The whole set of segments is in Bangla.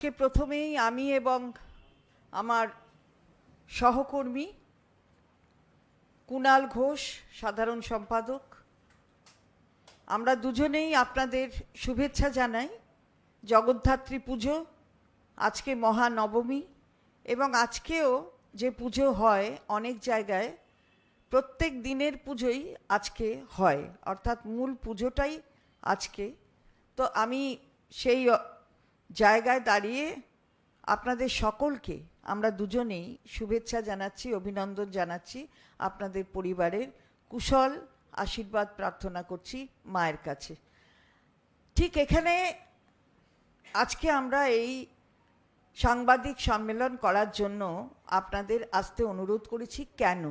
কে প্রথমেই আমি এবং আমার সহকর্মী কুণাল ঘোষ, সাধারণ সম্পাদক। আমরা দুজনেই আপনাদের শুভেচ্ছা জানাই। জগদ্ধাত্রী পুজো, আজকে মহানবমী এবং আজকেও যে পুজো হয় অনেক জায়গায় প্রত্যেক দিনের পুজোই আজকে হয়, অর্থাৎ মূল পুজোটাই আজকে। তো আমি সেই জায়গায় দাঁড়িয়ে আপনাদের সকলকে আমরা দুজনেই শুভেচ্ছা জানাচ্ছি, অভিনন্দন জানাচ্ছি আপনাদের পরিবারের কুশল আশীর্বাদ প্রার্থনা করছি মায়ের কাছে। ঠিক এখানে আজকে আমরা এই সাংবাদিক সম্মেলন করার জন্য আপনাদের আসতে অনুরোধ করেছি, কেন?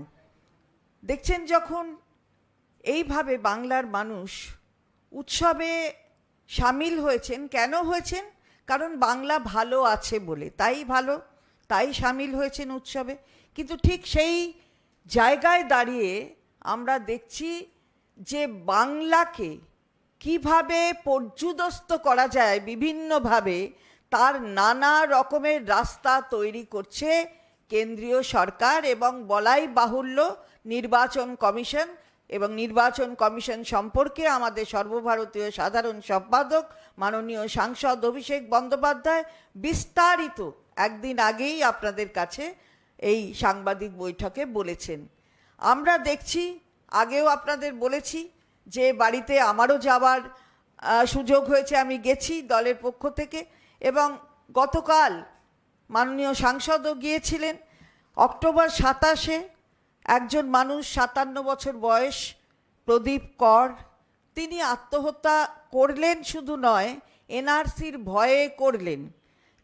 দেখছেন যখন এইভাবে বাংলার মানুষ উৎসবে সামিল হয়েছেন, কেন হয়েছেন? কারণ বাংলা ভালো আছে বলে, তাই ভালো, তাই সামিল হয়েছেন উৎসবে। কিন্তু ঠিক সেই জায়গায় দাঁড়িয়ে আমরা দেখছি যে বাংলাকে কীভাবে পর্যুদস্ত করা যায় বিভিন্নভাবে, তার নানা রকমের রাস্তা তৈরি করছে কেন্দ্রীয় সরকার এবং বলাই বাহুল্য নির্বাচন কমিশন। এবং নির্বাচন কমিশন সম্পর্কে আমাদের সর্বভারতীয় সাধারণ সম্পাদক, মাননীয় সাংসদ অভিষেক বন্দ্যোপাধ্যায় বিস্তারিত একদিন আগেই আপনাদের কাছে এই সাংবাদিক বৈঠকে বলেছেন। আমরা দেখছি, আগেও আপনাদের বলেছি যে বাড়িতে আমারও যাওয়ার সুযোগ হয়েছে, আমি গেছি দলের পক্ষ থেকে এবং গতকাল মাননীয় সাংসদও গিয়েছিলেন। অক্টোবর সাতাশে একজন মানুষ সাতান্ন বছর বয়স, প্রদীপ কর। তিনি আত্মহত্যা করলেন শুধু নয়, এনআরসির ভয়ে করলেন।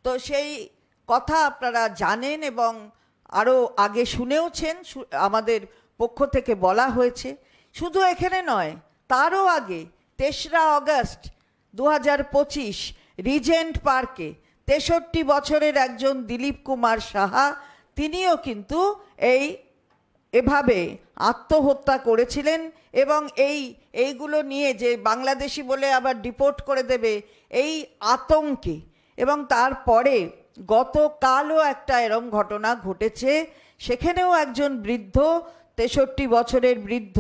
তো সেই কথা আপনারা জানেন এবং আরও আগে শুনেওছেন আমাদের পক্ষ থেকে বলা হয়েছে। শুধু এখানে নয়, তারও আগে তেসরা অগস্ট দু হাজার পঁচিশ রিজেন্ট পার্কে তেষট্টি বছরের একজন দিলীপ কুমার সাহা, তিনিও কিন্তু এই এভাবে আত্মহত্যা করেছিলেন এবং এই, এইগুলো নিয়ে যে বাংলাদেশি বলে আবার ডিপোর্ট করে দেবে, এই আতঙ্কে। এবং তারপরে গতকালও একটা এরম ঘটনা ঘটেছে, সেখানেও একজন বৃদ্ধ, তেষট্টি বছরের বৃদ্ধ,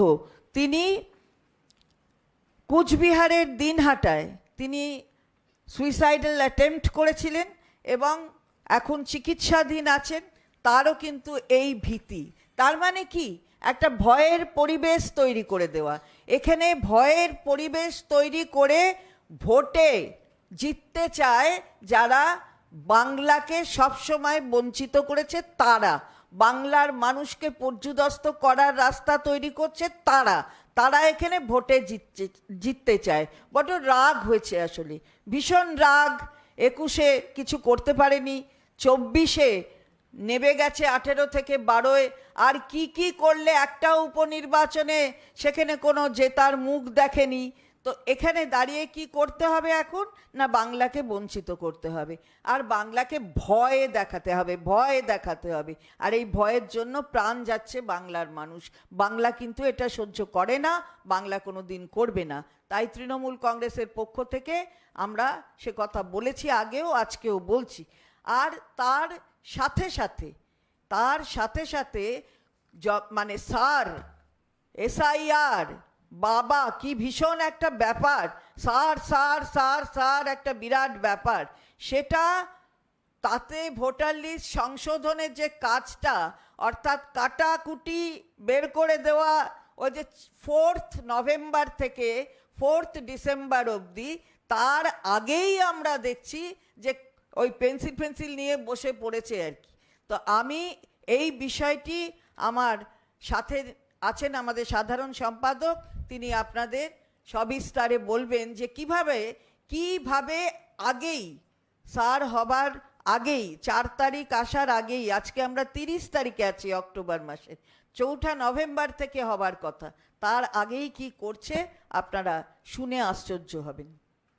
তিনি কুচবিহারের দিনহাটায় তিনি সুইসাইডাল অ্যাটেম্প্ট করেছিলেন এবং এখন চিকিৎসাধীন আছেন, তারও কিন্তু এই ভীতি। তার মানে কি? একটা ভয়ের পরিবেশ তৈরি করে দেওয়া। এখানে ভয়ের পরিবেশ তৈরি করে ভোটে জিততে চায় যারা বাংলাকে সবসময় বঞ্চিত করেছে তারা। বাংলার মানুষকে পর্যুদস্ত করার রাস্তা তৈরি করছে তারা। তারা এখানে ভোটে জিতছে, জিততে চায়। বড় রাগ হয়েছে আসলে। ভীষণ রাগ। একুশে কিছু করতে পারেনি। চব্বিশে নেবে গেছে আঠেরো থেকে বারোয়। আর কি কি করলে একটা উপনির্বাচনে সেখানে কোনো জেতার মুখ দেখেনি? তো এখানে দাঁড়িয়ে কি করতে হবে এখন? না বাংলাকে বঞ্চিত করতে হবে? আর বাংলাকে ভয়ে দেখাতে হবে, ভয়ে দেখাতে হবে। আর এই ভয়ের জন্য প্রাণ যাচ্ছে বাংলার মানুষ। বাংলা কিন্তু এটা সহ্য করে না, বাংলা কোনো দিন করবে না। তাই তৃণমূল কংগ্রেসের পক্ষ থেকে আমরা সে কথা বলেছি, আগেও আজকেও বলছি। আর তার সাথে সাথে, তার সাথে সাথে মানে স্যার, এসআইআর, বাবা কি ভীষণ একটা ব্যাপার। সার সার সার সার একটা বিরাট ব্যাপার। সেটা তাতে ভোটার লিস্ট সংশোধনের যে কাজটা, অর্থাৎ কাটাকুটি বের করে দেওয়া, ওই যে ফোর্থ নভেম্বর থেকে ফোর্থ ডিসেম্বর অবধি, তার আগেই আমরা দেখছি যে ওই পেন্সিল পেন্সিল নিয়ে বসে পড়েছে আর কি। তো আমি এই বিষয়টি আমার সাথে আছেন আমাদের সাধারণ সম্পাদক, তিনি আপনাদের সবিস্তারে বলবেন যে কীভাবে কীভাবে আগেই স্যার হবার আগেই, চার তারিখ আসার আগেই, আজকে আমরা তিরিশ তারিখে আছি অক্টোবর মাসের চৌঠা নভেম্বর থেকে হবার কথা, তার আগেই কি করছে আপনারা শুনে আশ্চর্য হবেন।